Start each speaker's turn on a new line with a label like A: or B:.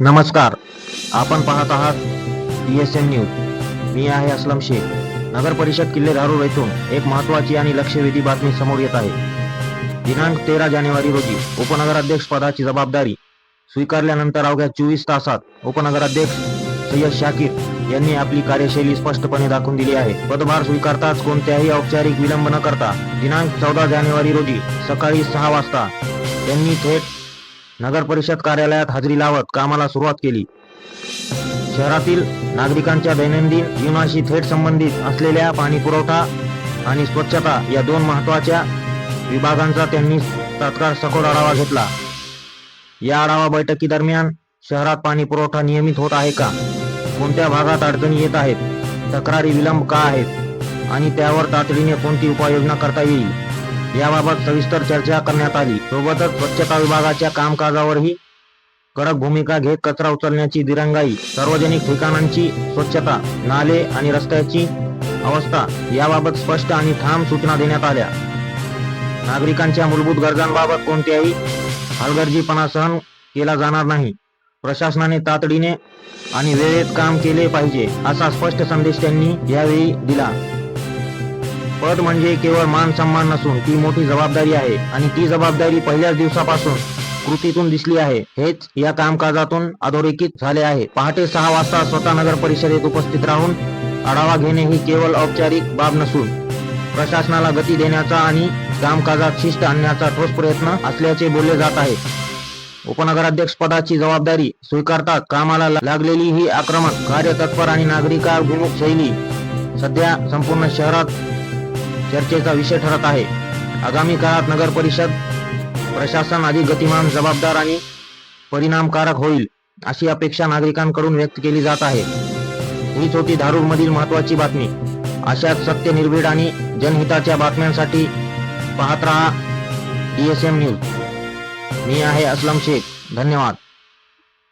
A: नमस्कार. आपण पाहत आहात बी एस एन न्यूज मी आहे असलम शेख. नगर परिषद किल्ले धारूर येथून एक महत्त्वाची आणि लक्षवेधी बातमी समोर येत आहे. दिनांक तेरा जानेवारी रोजी उपनगराध्यक्ष पदाची जबाबदारी स्वीकारल्यानंतर अवघ्या चोवीस तासात उपनगराध्यक्ष सय्यद शाकीर यांनी आपली कार्यशैली स्पष्टपणे दाखवून दिली आहे. पदभार स्वीकारताच कोणत्याही औपचारिक विलंब न करता दिनांक चौदा जानेवारी रोजी सकाळी सहा वाजता त्यांनी थेट नगर परिषद कार्यालयात हजेरी लावत कामाला सुरुवात केली. शहरातील नागरिकांच्या दैनंदिन जीवनाशी थेट संबंधित असलेल्या पाणी पुरवठा आणि स्वच्छता या दोन महत्त्वाच्या विभागांचा त्यांनी तात्काळ सखोल आढावा घेतला. या आढावा बैठकीदरम्यान शहरात पाणी पुरवठा नियमित होत आहे का? कोणत्या भागात अडचणी येत आहेत? तक्रारी विलंब का आहेत? आणि त्यावर तातडीने कोणती उपाययोजना करता येईल? याबाबत सविस्तर चर्चा करण्यात आली. सोबतच स्वच्छता विभागाच्या कामकाजावरही कडक भूमिका घेत कचरा उचलण्याची दिरंगाई सार्वजनिक ठिकाणांची स्वच्छता नाले आणि रस्त्याची अवस्था याबाबत स्पष्ट आणि ठाम सूचना देण्यात आल्या. नागरिकांच्या मूलभूत गरजांबाबत कोणत्याही हलगर्जीपणा सहन केला जाणार नाही. प्रशासनाने तातडीने आणि वेळेत काम केले पाहिजे असा स्पष्ट संदेश त्यांनी यावेळी दिला. पद म्हणजे केवळ मान सन्मान नसून ती मोठी जबाबदारी आहे आणि ती जबाबदारी पहिल्याच दिवसापासून कृतीतून दिसली आहे. हेच या कामकाजातून अधोरेखित झाले आहे. पहाटे सहा वाजता स्वतः नगर परिषदेत उपस्थित राहून आढावा घेणे ही केवळ औपचारिक बाब नसून प्रशासनाला गती देण्याचा आणि कामकाजात शिस्त आणण्याचा ठोस प्रयत्न असल्याचे बोलले जात आहे. उपनगराध्यक्ष पदाची जबाबदारी स्वीकारतात कामाला लागलेली ही आक्रमक कार्यतत्पर आणि नागरिकाभिमुख शैली सध्या संपूर्ण शहरात चर्चेचा विषय ठरत आहे. आगामी काळात नगर परिषद प्रशासन अधिक गतिमान जबाबदार आणि परिणामकारक होईल अशी अपेक्षा नागरिकांकडून व्यक्त केली जात आहे. हीच होती धारूर मधील महत्वाची बातमी. अशाच सत्य निर्भीड आणि जनहिताच्या बातम्यांसाठी पाहत राहा डी एस एम न्यूज मी आहे असलम शेख. धन्यवाद.